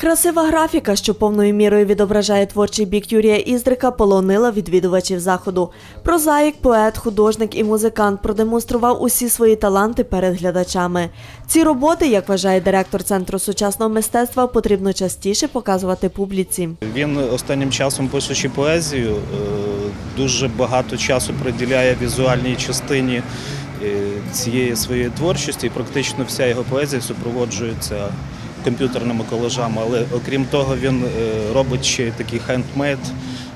Красива графіка, що повною мірою відображає творчий бік Юрія Іздрика, полонила відвідувачів заходу. Прозаїк, поет, художник і музикант продемонстрував усі свої таланти перед глядачами. Ці роботи, як вважає директор центру сучасного мистецтва, потрібно частіше показувати публіці. Він останнім часом пишучи поезію, е, дуже багато часу приділяє візуальній частині е, цієї своєї творчості, і практично вся його поезія супроводжується комп'ютерними колажами. Але окрім того, він е, робить ще такі хендмейд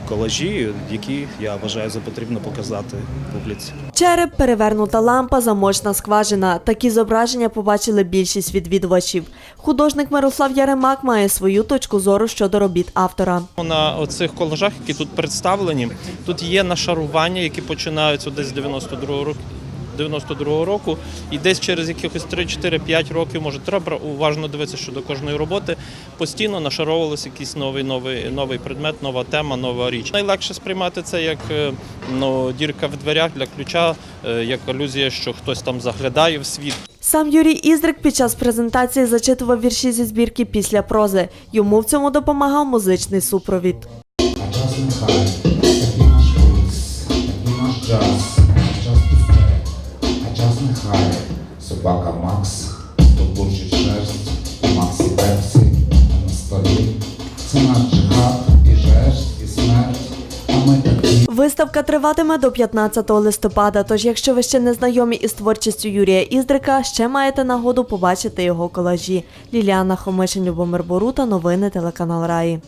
колажі, які я вважаю за потрібно показати публіці. Череп, перевернута лампа, замочна скважина. Такі зображення побачили більшість відвідувачів. Художник Мирослав Яремак має свою точку зору щодо робіт автора. На оцих колажах, які тут представлені, тут є нашарування, які починаються десь з 92 року. 92 року, і десь через якихось 3-4-5 років, може, треба уважно дивитися щодо кожної роботи. Постійно нашаровувалися якийсь новий, новий, новий предмет, нова тема, нова річ. Найлегше сприймати це як е, ну, дірка в дверях для ключа, е, як алюзія, що хтось там заглядає в світ. Сам Юрій Іздрик під час презентації зачитував вірші зі збірки після прози. Йому в цьому допомагав музичний супровід. Собака Макс, побурчить шерсть, Максі Пепсі, на столі. Це наш джихад, і жесть, і смерть, а ми такі. Виставка триватиме до 15 листопада. Тож, якщо ви ще не знайомі із творчістю Юрія Іздрика, ще маєте нагоду побачити його колажі. Ліліана Хомишин, Любомир Борута, новини телеканал Раї.